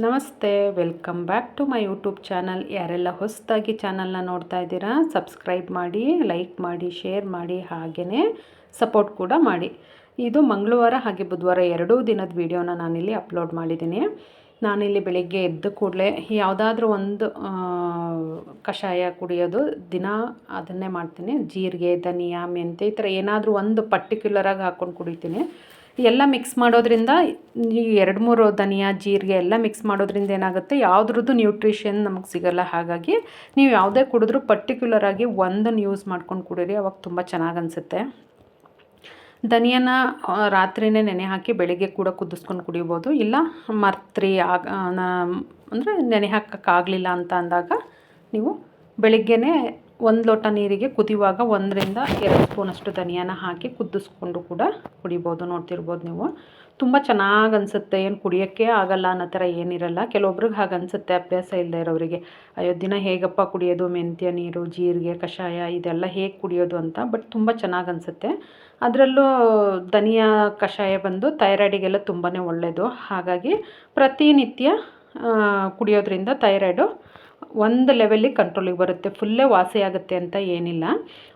ನಮಸ್ತೆ, welcome back to my YouTube channel. ಯಾರೆಲ್ಲ ಹೊಸದಾಗಿ ಚಾನಲ್ನ ನೋಡ್ತಾ ಇದ್ದೀರಾ, ಸಬ್ಸ್ಕ್ರೈಬ್ ಮಾಡಿ, ಲೈಕ್ ಮಾಡಿ, ಶೇರ್ ಮಾಡಿ ಹಾಗೆಯೇ ಸಪೋರ್ಟ್ ಕೂಡ ಮಾಡಿ. ಇದು ಮಂಗಳವಾರ ಹಾಗೆ ಬುಧವಾರ ಎರಡೂ ದಿನದ ವೀಡಿಯೋನ ನಾನಿಲ್ಲಿ ಅಪ್ಲೋಡ್ ಮಾಡಿದ್ದೀನಿ. ನಾನಿಲ್ಲಿ ಬೆಳಿಗ್ಗೆ ಎದ್ದ ಕೂಡಲೇ ಯಾವುದಾದ್ರೂ ಒಂದು ಕಷಾಯ ಕುಡಿಯೋದು ದಿನ ಅದನ್ನೇ ಮಾಡ್ತೀನಿ. ಜೀರಿಗೆ, ಧನಿಯಾ ಮೆಂತೆ ಈ ಥರ ಏನಾದರೂ ಒಂದು ಪರ್ಟಿಕ್ಯುಲರಾಗಿ ಹಾಕ್ಕೊಂಡು ಕುಡಿತೀನಿ. ಎಲ್ಲ ಮಿಕ್ಸ್ ಮಾಡೋದ್ರಿಂದ ಈ ಎರಡು ಮೂರು ಧನಿಯಾ, ಜೀರಿಗೆ ಎಲ್ಲ ಮಿಕ್ಸ್ ಮಾಡೋದ್ರಿಂದ ಏನಾಗುತ್ತೆ? ಯಾವುದ್ರದ್ದು ನ್ಯೂಟ್ರಿಷನ್ ನಮಗೆ ಸಿಗಲ್ಲ. ಹಾಗಾಗಿ ನೀವು ಯಾವುದೇ ಕುಡಿದ್ರೂ ಪರ್ಟಿಕ್ಯುಲರಾಗಿ ಒಂದನ್ನು ಯೂಸ್ ಮಾಡ್ಕೊಂಡು ಕುಡೀರಿ. ಅವಾಗ ತುಂಬ ಚೆನ್ನಾಗಿ ಅನಿಸುತ್ತೆ. ಧನಿಯಾನ ರಾತ್ರಿನೇ ನೆನೆ ಹಾಕಿ ಬೆಳಿಗ್ಗೆ ಕೂಡ ಕುದಿಸ್ಕೊಂಡು ಕುಡಿಬೋದು. ಇಲ್ಲ, ಮರ್ತ್ರಿ ಆಗ ಅಂದರೆ ನೆನೆ ಹಾಕೋಕ್ಕಾಗಲಿಲ್ಲ ಅಂತ ಅಂದಾಗ ನೀವು ಬೆಳಿಗ್ಗೆನೇ ಒಂದು ಲೋಟ ನೀರಿಗೆ ಕುದಿಯುವಾಗ ಒಂದರಿಂದ ಎರಡು ಸ್ಪೂನಷ್ಟು ಧನಿಯಾನ ಹಾಕಿ ಕುದಿಸ್ಕೊಂಡು ಕೂಡ ಕುಡಿಬೋದು. ನೋಡ್ತಿರ್ಬೋದು ನೀವು. ತುಂಬ ಚೆನ್ನಾಗಿ ಅನಿಸುತ್ತೆ. ಏನು ಕುಡಿಯೋಕ್ಕೆ ಆಗಲ್ಲ ಅನ್ನೋ ಥರ ಏನಿರಲ್ಲ. ಕೆಲವೊಬ್ರಿಗೆ ಹಾಗೆ ಅನಿಸುತ್ತೆ. ಅಭ್ಯಾಸ ಇಲ್ಲದೆ ಇರೋರಿಗೆ ಅಯ್ಯೋ, ದಿನ ಹೇಗಪ್ಪ ಕುಡಿಯೋದು? ಮೆಂತ್ಯ, ನೀರು, ಜೀರಿಗೆ, ಕಷಾಯ ಇದೆಲ್ಲ ಹೇಗೆ ಕುಡಿಯೋದು ಅಂತ. ಬಟ್ ತುಂಬ ಚೆನ್ನಾಗಿ ಅನಿಸುತ್ತೆ. ಅದರಲ್ಲೂ ಧನಿಯಾ, ಕಷಾಯ ಬಂದು ಥೈರಾಯ್ಡಿಗೆಲ್ಲ ತುಂಬಾ ಒಳ್ಳೆಯದು ಹಾಗಾಗಿ ಪ್ರತಿನಿತ್ಯ ಕುಡಿಯೋದ್ರಿಂದ ಥೈರಾಯ್ಡು ಒಂದು ಲೆವೆಲಿಗೆ ಕಂಟ್ರೋಲಿಗೆ ಬರುತ್ತೆ. ಫುಲ್ಲೇ ವಾಸಿ ಆಗುತ್ತೆ ಅಂತ ಏನಿಲ್ಲ.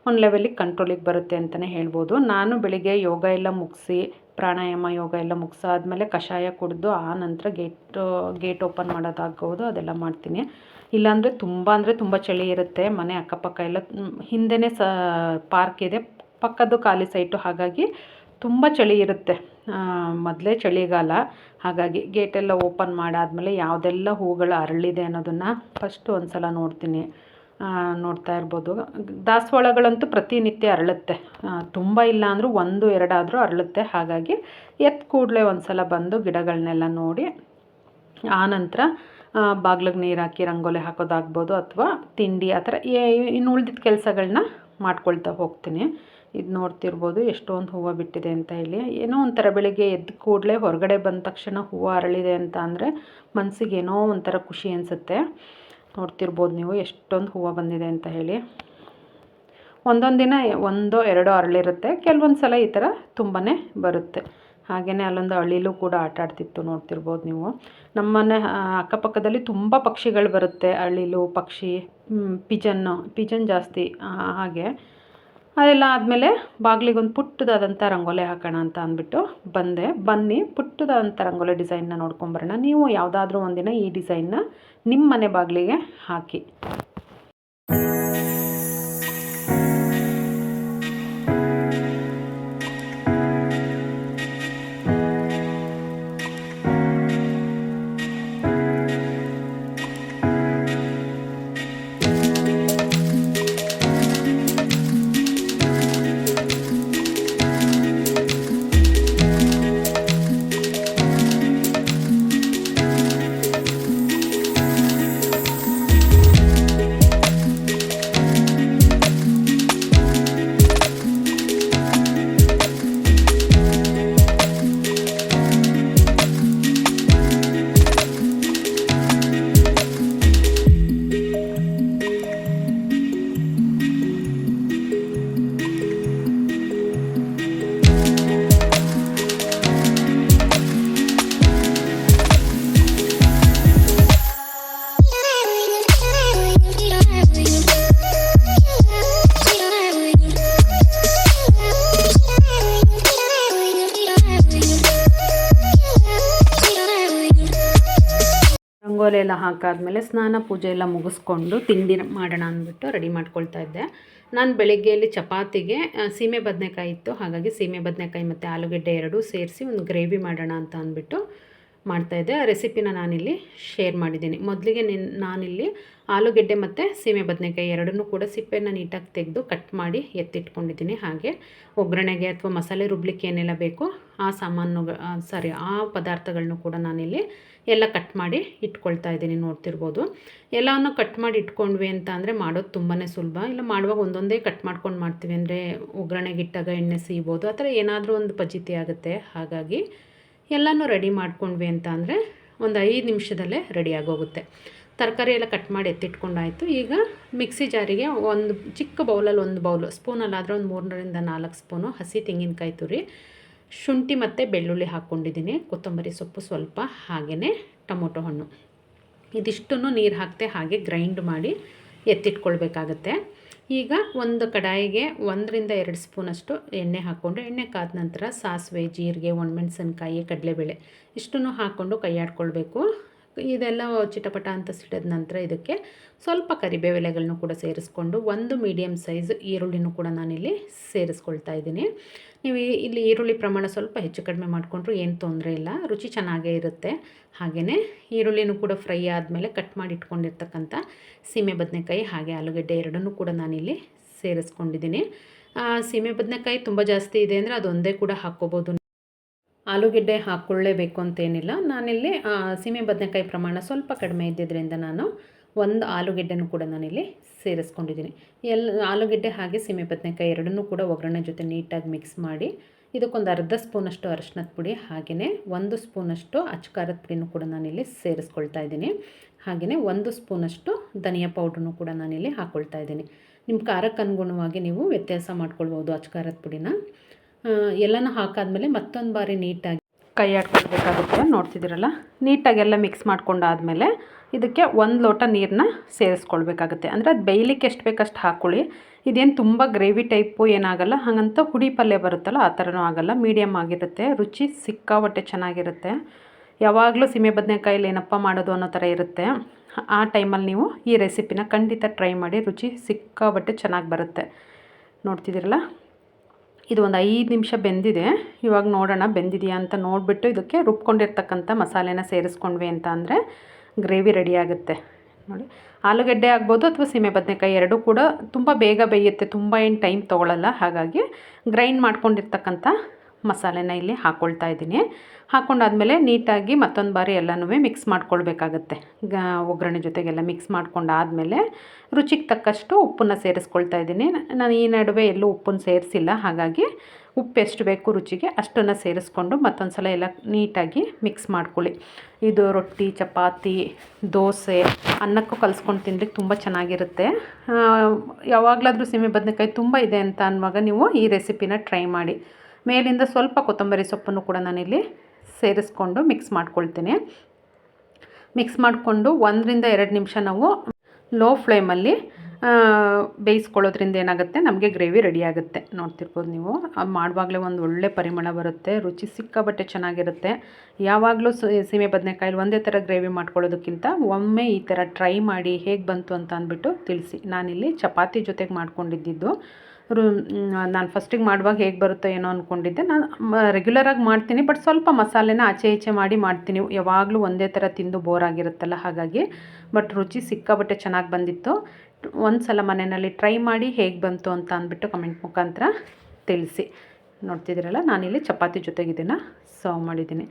ಒಂದು ಲೆವೆಲಿಗೆ ಕಂಟ್ರೋಲಿಗೆ ಬರುತ್ತೆ ಅಂತಲೇ ಹೇಳ್ಬೋದು. ನಾನು ಬೆಳಿಗ್ಗೆ ಯೋಗ ಎಲ್ಲ ಮುಗಿಸಿ, ಪ್ರಾಣಾಯಾಮ ಯೋಗ ಎಲ್ಲ ಮುಗಿಸಾದ್ಮೇಲೆ ಕಷಾಯ ಕುಡಿದು, ಆ ನಂತರ ಗೇಟ್ ಗೇಟ್ ಓಪನ್ ಮಾಡೋದಾಗ್ಬೋದು, ಅದೆಲ್ಲ ಮಾಡ್ತೀನಿ. ಇಲ್ಲಾಂದರೆ ತುಂಬ ಅಂದರೆ ತುಂಬ ಚಳಿ ಇರುತ್ತೆ. ಮನೆ ಅಕ್ಕಪಕ್ಕ ಎಲ್ಲ ಹಿಂದೆನೇ ಸ ಪಾರ್ಕ್ ಇದೆ. ಪಕ್ಕದ್ದು ಖಾಲಿ ಸೈಟು ಹಾಗಾಗಿ ತುಂಬ ಚಳಿ ಇರುತ್ತೆ. ಮೊದಲೇ ಚಳಿಗಾಲ. ಹಾಗಾಗಿ ಗೇಟೆಲ್ಲ ಓಪನ್ ಮಾಡಾದಮೇಲೆ ಯಾವುದೆಲ್ಲ ಹೂಗಳು ಅರಳಿದೆ ಅನ್ನೋದನ್ನು ಫಸ್ಟು ಒಂದು ಸಲ ನೋಡ್ತೀನಿ ನೋಡ್ತಾ ಇರ್ಬೋದು. ದಾಸವಾಳಗಳಂತೂ ಪ್ರತಿನಿತ್ಯ ಅರಳುತ್ತೆ. ತುಂಬ ಇಲ್ಲ ಅಂದರೂ ಒಂದು, ಎರಡಾದರೂ ಅರಳುತ್ತೆ. ಹಾಗಾಗಿ ಎತ್ ಕೂಡಲೇ ಒಂದು ಸಲ ಬಂದು ಗಿಡಗಳನ್ನೆಲ್ಲ ನೋಡಿ ಆನಂತರ ಬಾಗ್ಲಿಗೆ ನೀರು ಹಾಕಿ, ರಂಗೋಲಿ ಹಾಕೋದಾಗ್ಬೋದು ಅಥವಾ ತಿಂಡಿ, ಆ ಥರ ಇನ್ನು ಉಳ್ದಿದ್ದ ಕೆಲಸಗಳನ್ನ ಮಾಡ್ಕೊಳ್ತಾ ಹೋಗ್ತೀನಿ. ಇದು ನೋಡ್ತಿರ್ಬೋದು ಎಷ್ಟೊಂದು ಹೂವು ಬಿಟ್ಟಿದೆ ಅಂತ ಹೇಳಿ. ಏನೋ ಒಂಥರ ಬೆಳಿಗ್ಗೆ ಎದ್ದ ಕೂಡಲೇ ಹೊರಗಡೆ ಬಂದ ತಕ್ಷಣ ಹೂವು ಅರಳಿದೆ ಅಂತ ಅಂದರೆ ಮನಸ್ಸಿಗೆ ಏನೋ ಒಂಥರ ಖುಷಿ ಅನಿಸುತ್ತೆ. ನೋಡ್ತಿರ್ಬೋದು ನೀವು ಎಷ್ಟೊಂದು ಹೂವು ಬಂದಿದೆ ಅಂತ ಹೇಳಿ. ಒಂದೊಂದು ದಿನ ಒಂದೋ ಎರಡೋ ಅರಳಿರುತ್ತೆ. ಕೆಲವೊಂದು ಸಲ ಈ ಥರ ತುಂಬಾ ಬರುತ್ತೆ. ಹಾಗೆಯೇ ಅಲ್ಲೊಂದು ಅಳಿಲೂ ಕೂಡ ಆಟ ಆಡ್ತಿತ್ತು ನೋಡ್ತಿರ್ಬೋದು ನೀವು. ನಮ್ಮನೆ ಅಕ್ಕಪಕ್ಕದಲ್ಲಿ ತುಂಬ ಪಕ್ಷಿಗಳು ಬರುತ್ತೆ. ಅಳಿಲು, ಪಕ್ಷಿ ಪಿಜನ್ನು ಪಿಜನ್ ಜಾಸ್ತಿ ಹಾಗೆ. ಅದೆಲ್ಲ ಆದಮೇಲೆ ಬಾಗಿಲಿಗೊಂದು ಪುಟ್ಟದಾದಂಥ ರಂಗೋಲಿ ಹಾಕೋಣ ಅಂತ ಅಂದ್ಬಿಟ್ಟು ಬಂದೆ. ಬನ್ನಿ ಪುಟ್ಟದಾದಂಥ ರಂಗೋಲಿ ಡಿಸೈನ್ನ ನೋಡ್ಕೊಂಬರೋಣ. ನೀವು ಯಾವುದಾದ್ರೂ ಒಂದಿನ ಈ ಡಿಸೈನ್ನ ನಿಮ್ಮ ಮನೆ ಬಾಗಿಲಿಗೆ ಹಾಕಿ. ರಂಗೋಲಿ ಎಲ್ಲ ಹಾಕಾದ್ಮೇಲೆ ಸ್ನಾನ, ಪೂಜೆ ಎಲ್ಲ ಮುಗಿಸ್ಕೊಂಡು ತಿಂಡಿ ಮಾಡೋಣ ಅಂದ್ಬಿಟ್ಟು ರೆಡಿ ಮಾಡ್ಕೊಳ್ತಾ ಇದ್ದೆ. ನಾನು ಬೆಳಗ್ಗೆಯಲ್ಲಿ ಚಪಾತಿಗೆ ಸೀಮೆ ಬದನೆಕಾಯಿ ಇತ್ತು. ಹಾಗಾಗಿ ಸೀಮೆ ಬದನೆಕಾಯಿ ಮತ್ತು ಆಲೂಗಡ್ಡೆ ಎರಡೂ ಸೇರಿಸಿ ಒಂದು ಗ್ರೇವಿ ಮಾಡೋಣ ಅಂತ ಅಂದ್ಬಿಟ್ಟು ಮಾಡ್ತಾಯಿದ್ದೆ ರೆಸಿಪಿನ ನಾನಿಲ್ಲಿ ಶೇರ್ ಮಾಡಿದ್ದೀನಿ. ಮೊದಲಿಗೆ ನಿನ್ ನಾನಿಲ್ಲಿ ಆಲೂಗೆಡ್ಡೆ ಮತ್ತು ಸೀಮೆ ಬದನೆಕಾಯಿ ಎರಡನ್ನೂ ಕೂಡ ಸಿಪ್ಪೆನ ನೀಟಾಗಿ ತೆಗೆದು ಕಟ್ ಮಾಡಿ ಎತ್ತಿಟ್ಕೊಂಡಿದ್ದೀನಿ. ಹಾಗೆ ಒಗ್ಗರಣೆಗೆ ಅಥವಾ ಮಸಾಲೆ ರುಬ್ಲಿಕ್ಕೆ ಏನೆಲ್ಲ ಬೇಕೋ ಆ ಸಾಮಾನು ಸಾರಿ ಆ ಪದಾರ್ಥಗಳನ್ನೂ ಕೂಡ ನಾನಿಲ್ಲಿ ಎಲ್ಲ ಕಟ್ ಮಾಡಿ ಇಟ್ಕೊಳ್ತಾ ಇದ್ದೀನಿ ನೋಡ್ತಿರ್ಬೋದು. ಎಲ್ಲವನ್ನು ಕಟ್ ಮಾಡಿ ಇಟ್ಕೊಂಡ್ವಿ ಅಂತ ಅಂದರೆ ಮಾಡೋದು ತುಂಬಾ ಸುಲಭ. ಇಲ್ಲ, ಮಾಡುವಾಗ ಒಂದೊಂದೇ ಕಟ್ ಮಾಡ್ಕೊಂಡು ಮಾಡ್ತೀವಿ ಅಂದರೆ ಒಗ್ಗರಣೆಗೆ ಇಟ್ಟಾಗ ಎಣ್ಣೆ ಸೀಬೋದು. ಆ ಥರ ಏನಾದರೂ ಒಂದು ಪಜಿತಿ ಆಗುತ್ತೆ. ಹಾಗಾಗಿ ಎಲ್ಲನೂ ರೆಡಿ ಮಾಡ್ಕೊಂಡ್ವಿ ಅಂತ ಅಂದರೆ ಒಂದು ಐದು ನಿಮಿಷದಲ್ಲೇ ರೆಡಿ ಆಗೋಗುತ್ತೆ. ತರಕಾರಿ ಎಲ್ಲ ಕಟ್ ಮಾಡಿ ಎತ್ತಿಟ್ಕೊಂಡಾಯಿತು. ಈಗ ಮಿಕ್ಸಿ ಜಾರಿಗೆ ಒಂದು ಚಿಕ್ಕ ಬೌಲಲ್ಲಿ ಒಂದು ಬೌಲು, ಸ್ಪೂನಲ್ಲಾದರೆ ಒಂದು ಮೂರರಿಂದ ನಾಲ್ಕು ಸ್ಪೂನು ಹಸಿ ತೆಂಗಿನಕಾಯಿ ತುರಿ, ಶುಂಠಿ ಮತ್ತು ಬೆಳ್ಳುಳ್ಳಿ ಹಾಕ್ಕೊಂಡಿದ್ದೀನಿ. ಕೊತ್ತಂಬರಿ ಸೊಪ್ಪು ಸ್ವಲ್ಪ ಹಾಗೆಯೇ ಟೊಮೊಟೊ ಹಣ್ಣು. ಇದಿಷ್ಟನ್ನು ನೀರು ಹಾಕ್ತೆ ಹಾಗೆ ಗ್ರೈಂಡ್ ಮಾಡಿ ಎತ್ತಿಟ್ಕೊಳ್ಬೇಕಾಗತ್ತೆ. ಈಗ ಒಂದು ಕಡಾಯಿಗೆ ಒಂದರಿಂದ ಎರಡು ಸ್ಪೂನಷ್ಟು ಎಣ್ಣೆ ಹಾಕ್ಕೊಂಡು, ಎಣ್ಣೆ ಕಾದ ನಂತರ ಸಾಸಿವೆ, ಜೀರಿಗೆ, ಒಣಮೆಣಸಿನ್ಕಾಯಿ, ಕಡಲೆಬೇಳೆ ಇಷ್ಟನ್ನು ಹಾಕ್ಕೊಂಡು ಕೈಯಾಡ್ಕೊಳ್ಬೇಕು ಇದೆಲ್ಲ ಚಿಟಪಟ ಅಂತ ಸಿಡಿದ ನಂತರ ಇದಕ್ಕೆ ಸ್ವಲ್ಪ ಕರಿಬೇವು ಎಲೆಗಳನ್ನು ಕೂಡ ಸೇರಿಸ್ಕೊಂಡು ಒಂದು ಮೀಡಿಯಮ್ ಸೈಜ್ ಈರುಳ್ಳಿನೂ ಕೂಡ ನಾನಿಲ್ಲಿ ಸೇರಿಸ್ಕೊಳ್ತಾ ಇದ್ದೀನಿ. ನೀವು ಇಲ್ಲಿ ಈರುಳ್ಳಿ ಪ್ರಮಾಣ ಸ್ವಲ್ಪ ಹೆಚ್ಚು ಕಡಿಮೆ ಮಾಡಿಕೊಂಡ್ರು ಏನು ತೊಂದರೆ ಇಲ್ಲ, ರುಚಿ ಚೆನ್ನಾಗೇ ಇರುತ್ತೆ. ಹಾಗೆಯೇ ಈರುಳ್ಳಿನೂ ಕೂಡ ಫ್ರೈ ಆದಮೇಲೆ ಕಟ್ ಮಾಡಿ ಇಟ್ಕೊಂಡಿರ್ತಕ್ಕಂಥ ಸೀಮೆ ಬದನೆಕಾಯಿ ಹಾಗೆ ಆಲೂಗಡ್ಡೆ ಎರಡನ್ನೂ ಕೂಡ ನಾನಿಲ್ಲಿ ಸೇರಿಸ್ಕೊಂಡಿದ್ದೀನಿ. ಸೀಮೆ ಬದನೆಕಾಯಿ ತುಂಬ ಜಾಸ್ತಿ ಇದೆ ಅಂದರೆ ಅದೊಂದೇ ಕೂಡ ಹಾಕ್ಕೋಬೋದು. ಆಲೂಗೆಡ್ಡೆ ಹಾಕ್ಕೊಳ್ಳೇಬೇಕು ಅಂತೇನಿಲ್ಲ. ನಾನಿಲ್ಲಿ ಸೀಮೆ ಬದನೆಕಾಯಿ ಪ್ರಮಾಣ ಸ್ವಲ್ಪ ಕಡಿಮೆ ಇದ್ದಿದ್ದರಿಂದ ನಾನು ಒಂದು ಆಲೂಗೆಡ್ಡೆನೂ ಕೂಡ ನಾನಿಲ್ಲಿ ಸೇರಿಸ್ಕೊಂಡಿದ್ದೀನಿ. ಎಲ್ಲ ಆಲೂಗೆಡ್ಡೆ ಹಾಗೆ ಸೀಮೆ ಬದನೆಕಾಯಿ ಎರಡನ್ನೂ ಕೂಡ ಒಗ್ಗರಣೆ ಜೊತೆ ನೀಟಾಗಿ ಮಿಕ್ಸ್ ಮಾಡಿ, ಇದಕ್ಕೊಂದು ಅರ್ಧ ಸ್ಪೂನಷ್ಟು ಅರಶಿನದ ಪುಡಿ, ಹಾಗೆಯೇ ಒಂದು ಸ್ಪೂನಷ್ಟು ಅಚ್ಚಕಾರದ ಪುಡಿನೂ ಕೂಡ ನಾನಿಲ್ಲಿ ಸೇರಿಸ್ಕೊಳ್ತಾ ಇದ್ದೀನಿ. ಹಾಗೆಯೇ ಒಂದು ಸ್ಪೂನಷ್ಟು ಧನಿಯಾ ಪೌಡ್ರನ್ನು ಕೂಡ ನಾನಿಲ್ಲಿ ಹಾಕ್ಕೊಳ್ತಾ ಇದ್ದೀನಿ. ನಿಮ್ಮ ಖಾರಕ್ಕೆ ಅನುಗುಣವಾಗಿ ನೀವು ವ್ಯತ್ಯಾಸ ಮಾಡ್ಕೊಳ್ಬೋದು ಅಚ್ಚಕಾರದ ಪುಡಿನ. ಎಲ್ಲನೂ ಹಾಕಾದ್ಮೇಲೆ ಮತ್ತೊಂದು ಬಾರಿ ನೀಟಾಗಿ ಕೈ ಆಡ್ಕೊಳ್ಬೇಕಾಗುತ್ತೆ ನೋಡ್ತಿದ್ದೀರಲ್ಲ? ನೀಟಾಗಿ ಎಲ್ಲ ಮಿಕ್ಸ್ ಮಾಡ್ಕೊಂಡಾದಮೇಲೆ ಇದಕ್ಕೆ ಒಂದು ಲೋಟ ನೀರನ್ನ ಸೇರಿಸ್ಕೊಳ್ಬೇಕಾಗುತ್ತೆ. ಅಂದರೆ ಅದು ಬೇಯಲಿಕ್ಕೆ ಎಷ್ಟು ಬೇಕಷ್ಟು ಹಾಕ್ಕೊಳ್ಳಿ ಇದೇನು ತುಂಬ ಗ್ರೇವಿ ಟೈಪು ಏನಾಗಲ್ಲ, ಹಾಗಂತ ಹುಡಿ ಪಲ್ಯ ಬರುತ್ತಲ್ಲ, ಆ ಥರನೂ ಆಗಲ್ಲ. ಮೀಡಿಯಮ್ ಆಗಿರುತ್ತೆ, ರುಚಿ ಸಿಕ್ಕಾಪಟ್ಟೆ ಚೆನ್ನಾಗಿರುತ್ತೆ. ಯಾವಾಗಲೂ ಸೀಮೆ ಬದನೆಕಾಯಲ್ಲಿ ಏನಪ್ಪ ಮಾಡೋದು ಅನ್ನೋ ಥರ ಇರುತ್ತೆ. ಆ ಟೈಮಲ್ಲಿ ನೀವು ಈ ರೆಸಿಪಿನ ಖಂಡಿತ ಟ್ರೈ ಮಾಡಿ, ರುಚಿ ಸಿಕ್ಕಾಪಟ್ಟೆ ಚೆನ್ನಾಗಿ ಬರುತ್ತೆ. ನೋಡ್ತಿದ್ದೀರಲ್ಲ? ಇದು ಒಂದು ಐದು ನಿಮಿಷ ಬೆಂದಿದೆ. ಇವಾಗ ನೋಡೋಣ ಬೆಂದಿದೆಯಾ ಅಂತ ನೋಡಿಬಿಟ್ಟು ಇದಕ್ಕೆ ರುಬ್ಕೊಂಡಿರ್ತಕ್ಕಂಥ ಮಸಾಲೆನ ಸೇರಿಸ್ಕೊಂಡ್ವಿ ಅಂತ ಅಂದರೆ ಗ್ರೇವಿ ರೆಡಿ ಆಗುತ್ತೆ. ನೋಡಿ, ಆಲೂಗಡ್ಡೆ ಆಗ್ಬೋದು ಅಥವಾ ಸೀಮೆ ಬದನೆಕಾಯಿ ಎರಡೂ ಕೂಡ ತುಂಬ ಬೇಗ ಬೇಯುತ್ತೆ, ತುಂಬ ಏನು ಟೈಮ್ ತೊಗೊಳ್ಳಲ್ಲ ಹಾಗಾಗಿ ಗ್ರೈಂಡ್ ಮಾಡ್ಕೊಂಡಿರ್ತಕ್ಕಂಥ ಮಸಾಲೆನ ಇಲ್ಲಿ ಹಾಕ್ಕೊಳ್ತಾ ಇದ್ದೀನಿ. ಹಾಕ್ಕೊಂಡಾದಮೇಲೆ ನೀಟಾಗಿ ಮತ್ತೊಂದು ಬಾರಿ ಎಲ್ಲನೂ ಮಿಕ್ಸ್ ಮಾಡ್ಕೊಳ್ಬೇಕಾಗತ್ತೆ. ಗ, ಒಗ್ಗರಣೆ ಜೊತೆಗೆಲ್ಲ ಮಿಕ್ಸ್ ಮಾಡ್ಕೊಂಡಾದಮೇಲೆ ರುಚಿಗೆ ತಕ್ಕಷ್ಟು ಉಪ್ಪನ್ನು ಸೇರಿಸ್ಕೊಳ್ತಾ ಇದ್ದೀನಿ. ನಾನು ಈ ನಡುವೆ ಎಲ್ಲೂ ಉಪ್ಪನ್ನು ಸೇರಿಸಿಲ್ಲ. ಹಾಗಾಗಿ ಉಪ್ಪು ಎಷ್ಟು ಬೇಕು ರುಚಿಗೆ ಅಷ್ಟನ್ನು ಸೇರಿಸ್ಕೊಂಡು ಮತ್ತೊಂದು ಸಲ ಎಲ್ಲ ನೀಟಾಗಿ ಮಿಕ್ಸ್ ಮಾಡ್ಕೊಳ್ಳಿ. ಇದು ರೊಟ್ಟಿ, ಚಪಾತಿ, ದೋಸೆ ಅನ್ನಕ್ಕೂ ಕಲಿಸ್ಕೊಂಡು ತಿನ್ಲಿಕ್ಕೆ ತುಂಬ ಚೆನ್ನಾಗಿರುತ್ತೆ. ಯಾವಾಗಲಾದರೂ ಸೀಮೆ ಬದನೆಕಾಯಿ ತುಂಬ ಇದೆ ಅಂತ ಅನ್ನುವಾಗ ನೀವು ಈ ರೆಸಿಪಿನ ಟ್ರೈ ಮಾಡಿ. ಮೇಲಿಂದ ಸ್ವಲ್ಪ ಕೊತ್ತಂಬರಿ ಸೊಪ್ಪನ್ನು ಕೂಡ ನಾನಿಲ್ಲಿ ಸೇರಿಸ್ಕೊಂಡು ಮಿಕ್ಸ್ ಮಾಡ್ಕೊಳ್ತೀನಿ. ಮಿಕ್ಸ್ ಮಾಡಿಕೊಂಡು ಒಂದರಿಂದ ಎರಡು ನಿಮಿಷ ನಾವು ಲೋ ಫ್ಲೇಮಲ್ಲಿ ಬೇಯಿಸ್ಕೊಳ್ಳೋದ್ರಿಂದ ಏನಾಗುತ್ತೆ? ನಮಗೆ ಗ್ರೇವಿ ರೆಡಿ ಆಗುತ್ತೆ. ನೋಡ್ತಿರ್ಬೋದು ನೀವು. ಮಾಡುವಾಗಲೇ ಒಂದು ಒಳ್ಳೆ ಪರಿಮಳ ಬರುತ್ತೆ. ರುಚಿ ಸಿಕ್ಕಾಬಟ್ಟೆ ಚೆನ್ನಾಗಿರುತ್ತೆ. ಯಾವಾಗಲೂ ಸೀಮೆ ಬದನೆಕಾಯಲ್ಲಿ ಒಂದೇ ಥರ ಗ್ರೇವಿ ಮಾಡ್ಕೊಳ್ಳೋದಕ್ಕಿಂತ ಒಮ್ಮೆ ಈ ಥರ ಟ್ರೈ ಮಾಡಿ ಹೇಗೆ ಬಂತು ಅಂತ ಅಂದ್ಬಿಟ್ಟು ತಿಳಿಸಿ. ನಾನಿಲ್ಲಿ ಚಪಾತಿ ಜೊತೆಗೆ ಮಾಡ್ಕೊಂಡಿದ್ದು. ರು ನಾನು ಫಸ್ಟಿಗೆ ಮಾಡುವಾಗ ಹೇಗೆ ಬರುತ್ತೋ ಏನೋ ಅಂದ್ಕೊಂಡಿದ್ದೆ ನಾನು ರೆಗ್ಯುಲರಾಗಿ ಮಾಡ್ತೀನಿ ಬಟ್ ಸ್ವಲ್ಪ ಮಸಾಲೆನ ಆಚೆ ಈಚೆ ಮಾಡಿ ಮಾಡ್ತೀನಿ. ಯಾವಾಗಲೂ ಒಂದೇ ಥರ ತಿಂದು ಬೋರ್ ಆಗಿರುತ್ತಲ್ಲ ಹಾಗಾಗಿ ಬಟ್ ರುಚಿ ಸಿಕ್ಕಾಬಟ್ಟೆ ಚೆನ್ನಾಗಿ ಬಂದಿತ್ತು. ಒಂದು ಸಲ ಮನೆಯಲ್ಲಿ ಟ್ರೈ ಮಾಡಿ ಹೇಗೆ ಬಂತು ಅಂತ ಅಂದ್ಬಿಟ್ಟು ಕಮೆಂಟ್ ಮುಖಾಂತರ ತಿಳಿಸಿ. ನೋಡ್ತಿದ್ದೀರಲ್ಲ, ನಾನಿಲ್ಲಿ ಚಪಾತಿ ಜೊತೆಗೆ ಇದನ್ನು ಸರ್ವ್ ಮಾಡಿದ್ದೀನಿ.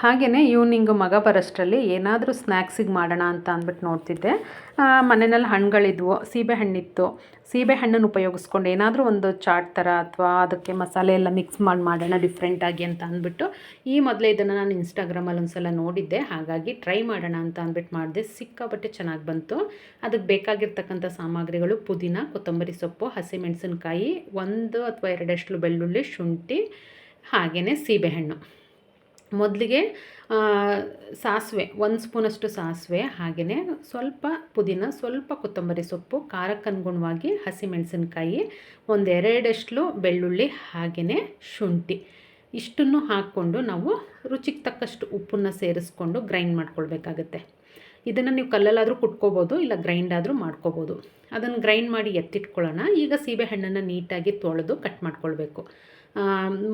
ಹಾಗೆಯೇ ಈವ್ನಿಂಗು ಮಗ ಬರೋಷ್ಟರಲ್ಲಿ ಏನಾದರೂ ಸ್ನ್ಯಾಕ್ಸಿಗೆ ಮಾಡೋಣ ಅಂತ ಅಂದ್ಬಿಟ್ಟು ನೋಡ್ತಿದ್ದೆ. ಮನೆಯಲ್ಲಿ ಹಣ್ಣುಗಳಿದ್ವು ಸೀಬೆಹಣ್ಣಿತ್ತು ಹಣ್ಣಿತ್ತು. ಸೀಬೆ ಹಣ್ಣನ್ನು ಉಪಯೋಗಿಸ್ಕೊಂಡು ಏನಾದರೂ ಒಂದು ಚಾಟ್ ಥರ ಅಥವಾ ಅದಕ್ಕೆ ಮಸಾಲೆ ಎಲ್ಲ ಮಿಕ್ಸ್ ಮಾಡಿ, ಮಾಡೋಣ ಡಿಫ್ರೆಂಟಾಗಿ ಅಂತ ಅಂದ್ಬಿಟ್ಟು ಈ ಮೊದಲೇ ಇದನ್ನು ನಾನು ಇನ್ಸ್ಟಾಗ್ರಾಮಲ್ಲಿ ಒಂದು ಸಲ ನೋಡಿದ್ದೆ. ಹಾಗಾಗಿ ಟ್ರೈ ಮಾಡೋಣ ಅಂತ ಅಂದ್ಬಿಟ್ಟು ಮಾಡಿದೆ. ಸಿಕ್ಕಾಪಟ್ಟೆ ಚೆನ್ನಾಗಿ ಬಂತು. ಅದಕ್ಕೆ ಬೇಕಾಗಿರ್ತಕ್ಕಂಥ ಸಾಮಗ್ರಿಗಳು ಪುದೀನ, ಕೊತ್ತಂಬರಿ ಸೊಪ್ಪು ಹಸಿಮೆಣಸಿನ್ಕಾಯಿ ಒಂದು ಅಥವಾ ಎರಡಷ್ಟು ಬೆಳ್ಳುಳ್ಳಿ ಶುಂಠಿ ಹಾಗೆಯೇ ಸೀಬೆಹಣ್ಣು ಮೊದಲಿಗೆ ಸಾಸಿವೆ, ಒಂದು ಸ್ಪೂನಷ್ಟು ಸಾಸಿವೆ ಹಾಗೆಯೇ ಸ್ವಲ್ಪ ಪುದೀನ, ಸ್ವಲ್ಪ ಕೊತ್ತಂಬರಿ ಸೊಪ್ಪು, ಖಾರಕ್ಕನುಗುಣವಾಗಿ ಹಸಿಮೆಣಸಿನ್ಕಾಯಿ ಒಂದೆರಡಷ್ಟು ಬೆಳ್ಳುಳ್ಳಿ ಹಾಗೆಯೇ ಶುಂಠಿ. ಇಷ್ಟನ್ನು ಹಾಕ್ಕೊಂಡು ನಾವು ರುಚಿಗೆ ತಕ್ಕಷ್ಟು ಉಪ್ಪನ್ನು ಸೇರಿಸ್ಕೊಂಡು ಗ್ರೈಂಡ್ ಮಾಡ್ಕೊಳ್ಬೇಕಾಗತ್ತೆ. ಇದನ್ನು ನೀವು ಕಲ್ಲಲ್ಲಾದರೂ ಕುಟ್ಕೋಬೋದು, ಇಲ್ಲ ಗ್ರೈಂಡ್ ಆದರೂ ಮಾಡ್ಕೋಬೋದು. ಅದನ್ನು ಗ್ರೈಂಡ್ ಮಾಡಿ ಎತ್ತಿಟ್ಕೊಳ್ಳೋಣ. ಈಗ ಸೀಬೆಹಣ್ಣನ್ನು ನೀಟಾಗಿ ತೊಳೆದು ಕಟ್ ಮಾಡ್ಕೊಳ್ಬೇಕು.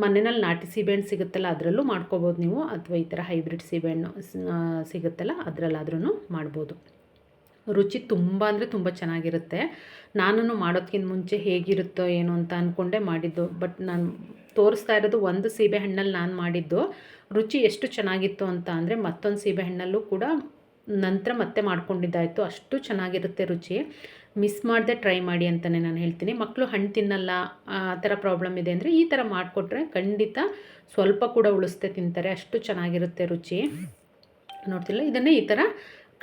ಮನೆಯಲ್ಲಿ ನಾಟಿ ಸೀಬೆಹಣ್ಣು ಸಿಗುತ್ತಲ್ಲ, ಅದರಲ್ಲೂ ಮಾಡ್ಕೋಬೋದು ನೀವು. ಅಥವಾ ಈ ಥರ ಹೈಬ್ರಿಡ್ ಸೀಬೆಹಣ್ಣು ಸಿಗುತ್ತಲ್ಲ ಅದರಲ್ಲಾದ್ರೂ ಮಾಡ್ಬೋದು. ರುಚಿ ತುಂಬ ಅಂದರೆ ತುಂಬ ಚೆನ್ನಾಗಿರುತ್ತೆ. ನಾನು ಮಾಡೋದಕ್ಕಿಂತ ಮುಂಚೆ ಹೇಗಿರುತ್ತೋ ಏನೋ ಅಂತ ಅಂದ್ಕೊಂಡೆ ಮಾಡಿದ್ದು. ಬಟ್ ನಾನು ತೋರಿಸ್ತಾ ಇರೋದು ಒಂದು ಸೀಬೆಹಣ್ಣಲ್ಲಿ ನಾನು ಮಾಡಿದ್ದು. ರುಚಿ ಎಷ್ಟು ಚೆನ್ನಾಗಿತ್ತು ಅಂತ ಅಂದರೆ ಮತ್ತೊಂದು ಸೀಬೆಹಣ್ಣಲ್ಲೂ ಕೂಡ ನಂತರ ಮತ್ತೆ ಮಾಡ್ಕೊಂಡಿದ್ದಾಯಿತು. ಅಷ್ಟು ಚೆನ್ನಾಗಿರುತ್ತೆ ರುಚಿ. ಮಿಸ್ ಮಾಡದೆ ಟ್ರೈ ಮಾಡಿ ಅಂತಲೇ ನಾನು ಹೇಳ್ತೀನಿ. ಮಕ್ಕಳು ಹಣ್ಣು ತಿನ್ನಲ್ಲ, ಆ ಥರ ಪ್ರಾಬ್ಲಮ್ ಇದೆ ಅಂದರೆ ಈ ಥರ ಮಾಡಿಕೊಟ್ರೆ ಖಂಡಿತ ಸ್ವಲ್ಪ ಕೂಡ ಉಳಿಸ್ತೆ ತಿಂತಾರೆ. ಅಷ್ಟು ಚೆನ್ನಾಗಿರುತ್ತೆ ರುಚಿ. ನೋಡ್ತಿಲ್ಲ, ಇದನ್ನೇ ಈ ಥರ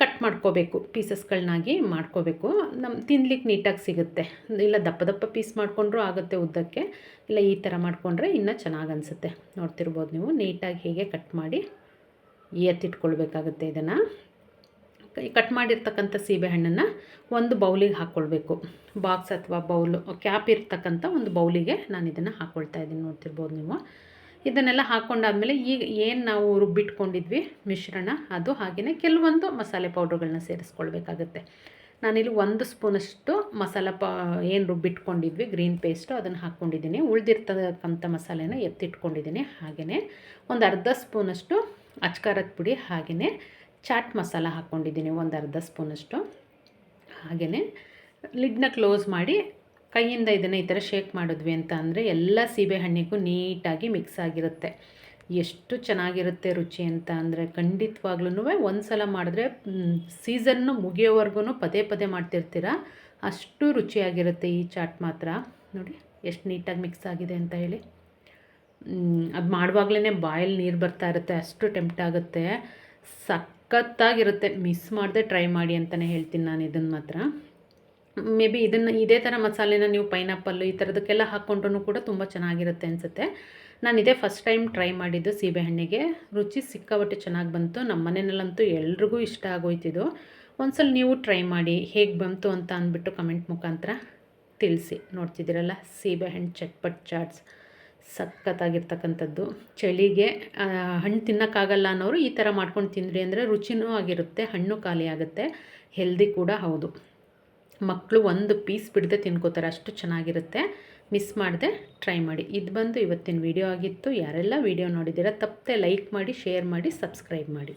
ಕಟ್ ಮಾಡ್ಕೋಬೇಕು, ಪೀಸಸ್ಗಳನ್ನಾಗಿ ಮಾಡ್ಕೋಬೇಕು. ನಮ್ಮ ತಿನ್ಲಿಕ್ಕೆ ನೀಟಾಗಿ ಸಿಗುತ್ತೆ. ಇಲ್ಲ ದಪ್ಪ ದಪ್ಪ ಪೀಸ್ ಮಾಡಿಕೊಂಡ್ರೂ ಆಗುತ್ತೆ ಉದ್ದಕ್ಕೆ, ಇಲ್ಲ ಈ ಥರ ಮಾಡಿಕೊಂಡ್ರೆ ಇನ್ನೂ ಚೆನ್ನಾಗಿ ಅನಿಸುತ್ತೆ. ನೋಡ್ತಿರ್ಬೋದು ನೀವು, ನೀಟಾಗಿ ಹೀಗೆ ಕಟ್ ಮಾಡಿ ಎತ್ತಿಟ್ಕೊಳ್ಬೇಕಾಗುತ್ತೆ ಇದನ್ನು. ಕಟ್ ಮಾಡಿರ್ತಕ್ಕಂಥ ಸೀಬೆಹಣ್ಣನ್ನು ಒಂದು ಬೌಲಿಗೆ ಹಾಕ್ಕೊಳ್ಬೇಕು ಬಾಕ್ಸ್ ಅಥವಾ ಬೌಲು, ಕ್ಯಾಪ್ ಇರ್ತಕ್ಕಂಥ ಒಂದು ಬೌಲಿಗೆ ನಾನು ಇದನ್ನು ಹಾಕ್ಕೊಳ್ತಾ ಇದ್ದೀನಿ ನೋಡ್ತಿರ್ಬೋದು ನೀವು. ಇದನ್ನೆಲ್ಲ ಹಾಕ್ಕೊಂಡಾದ್ಮೇಲೆ ಈಗ ಏನು ನಾವು ರುಬ್ಬಿಟ್ಕೊಂಡಿದ್ವಿ ಮಿಶ್ರಣ, ಅದು ಹಾಗೆಯೇ ಕೆಲವೊಂದು ಮಸಾಲೆ ಪೌಡ್ರುಗಳನ್ನ ಸೇರಿಸ್ಕೊಳ್ಬೇಕಾಗತ್ತೆ. ನಾನಿಲ್ಲಿ ಒಂದು ಸ್ಪೂನಷ್ಟು ಮಸಾಲ ಪ, ಏನು ರುಬ್ಬಿಟ್ಕೊಂಡಿದ್ವಿ, ಗ್ರೀನ್ ಪೇಸ್ಟು ಅದನ್ನು ಹಾಕ್ಕೊಂಡಿದ್ದೀನಿ ಉಳಿದಿರ್ತಕ್ಕಂಥ ಮಸಾಲೆನ ಎತ್ತಿಟ್ಕೊಂಡಿದ್ದೀನಿ. ಹಾಗೆಯೇ ಒಂದು ಅರ್ಧ ಸ್ಪೂನಷ್ಟು ಅಚ್ಕಾರದ ಪುಡಿ ಹಾಗೆಯೇ ಚಾಟ್ ಮಸಾಲ ಹಾಕ್ಕೊಂಡಿದ್ದೀನಿ, ಒಂದು ಅರ್ಧ ಸ್ಪೂನಷ್ಟು ಹಾಗೆಯೇ ಲಿಡ್ನ ಕ್ಲೋಸ್ ಮಾಡಿ ಕೈಯಿಂದ ಇದನ್ನು ಈ ಥರ ಶೇಕ್ ಮಾಡಿದ್ವಿ ಅಂತ ಅಂದರೆ ಎಲ್ಲ ಸೀಬೆಹಣ್ಣಿಗೂ ನೀಟಾಗಿ ಮಿಕ್ಸ್ ಆಗಿರುತ್ತೆ. ಎಷ್ಟು ಚೆನ್ನಾಗಿರುತ್ತೆ ರುಚಿ ಅಂತ ಅಂದರೆ ಖಂಡಿತವಾಗ್ಲೂ ಒಂದು ಸಲ ಮಾಡಿದ್ರೆ ಸೀಸನ್ನು ಮುಗಿಯೋವರೆಗೂ ಪದೇ ಪದೇ ಮಾಡ್ತಿರ್ತೀರ? ಅಷ್ಟು ರುಚಿಯಾಗಿರುತ್ತೆ ಈ ಚಾಟ್ ಮಾತ್ರ. ನೋಡಿ, ಎಷ್ಟು ನೀಟಾಗಿ ಮಿಕ್ಸ್ ಆಗಿದೆ ಅಂತ ಹೇಳಿ. ಅದು ಮಾಡುವಾಗಲೇ ಬಾಯಲ್ಲಿ ನೀರು ಬರ್ತಾ ಇರುತ್ತೆ, ಅಷ್ಟು ಟೆಂಪ್ಟ್ ಆಗುತ್ತೆ. ಸಖತ್ತಾಗಿರುತ್ತೆ. ಮಿಸ್ ಮಾಡದೆ ಟ್ರೈ ಮಾಡಿ ಅಂತಲೇ ಹೇಳ್ತೀನಿ ನಾನು ಇದನ್ನು ಮಾತ್ರ. ಮೇ ಬಿ ಇದನ್ನು ಇದೇ ಥರ ಮಸಾಲೆನ ನೀವು ಪೈನಾಪಲ್ಲು ಈ ಥರದಕ್ಕೆಲ್ಲ ಹಾಕ್ಕೊಂಡ್ರೂ ಕೂಡ ತುಂಬ ಚೆನ್ನಾಗಿರುತ್ತೆ ಅನಿಸುತ್ತೆ. ನಾನು ಇದೇ ಫಸ್ಟ್ ಟೈಮ್ ಟ್ರೈ ಮಾಡಿದ್ದು ಸೀಬೆಹಣ್ಣಿಗೆ ರುಚಿ ಸಿಕ್ಕಾಬಟ್ಟೆ ಚೆನ್ನಾಗಿ ಬಂತು. ನಮ್ಮ ಮನೆಯಲ್ಲಂತೂ ಎಲ್ರಿಗೂ ಇಷ್ಟ ಆಗೋಯ್ತಿದ್ದು ಒಂದ್ಸಲ ನೀವು ಟ್ರೈ ಮಾಡಿ ಹೇಗೆ ಬಂತು ಅಂತ ಅಂದ್ಬಿಟ್ಟು ಕಮೆಂಟ್ ಮುಖಾಂತರ ತಿಳಿಸಿ. ನೋಡ್ತಿದ್ದೀರಲ್ಲ ಸೀಬೆಹಣ್ಣು ಚಟ್ಪಟ್ ಚಾಟ್ಸ್ ಸಖತ್ತಾಗಿರ್ತಕ್ಕಂಥದ್ದು. ಚಳಿಗೆ ಹಣ್ಣು ತಿನ್ನೋಕ್ಕಾಗಲ್ಲ ಅನ್ನೋರು ಈ ಥರ ಮಾಡ್ಕೊಂಡು ತಿಂದ್ರಿ ಅಂದರೆ ರುಚಿನೂ ಆಗಿರುತ್ತೆ, ಹಣ್ಣು ಖಾಲಿ ಆಗುತ್ತೆ ಹೆಲ್ದಿ ಕೂಡ ಹೌದು. ಮಕ್ಕಳು ಒಂದು ಪೀಸ್ ಬಿಡದೆ ತಿನ್ಕೋತಾರೆ, ಅಷ್ಟು ಚೆನ್ನಾಗಿರುತ್ತೆ. ಮಿಸ್ ಮಾಡದೆ ಟ್ರೈ ಮಾಡಿ. ಇದು ಬಂದು ಇವತ್ತಿನ ವಿಡಿಯೋ ಆಗಿತ್ತು. ಯಾರೆಲ್ಲ ವಿಡಿಯೋ ನೋಡಿದ್ದೀರಾ, ತಪ್ಪದೆ ಲೈಕ್ ಮಾಡಿ ಶೇರ್ ಮಾಡಿ ಸಬ್ಸ್ಕ್ರೈಬ್ ಮಾಡಿ.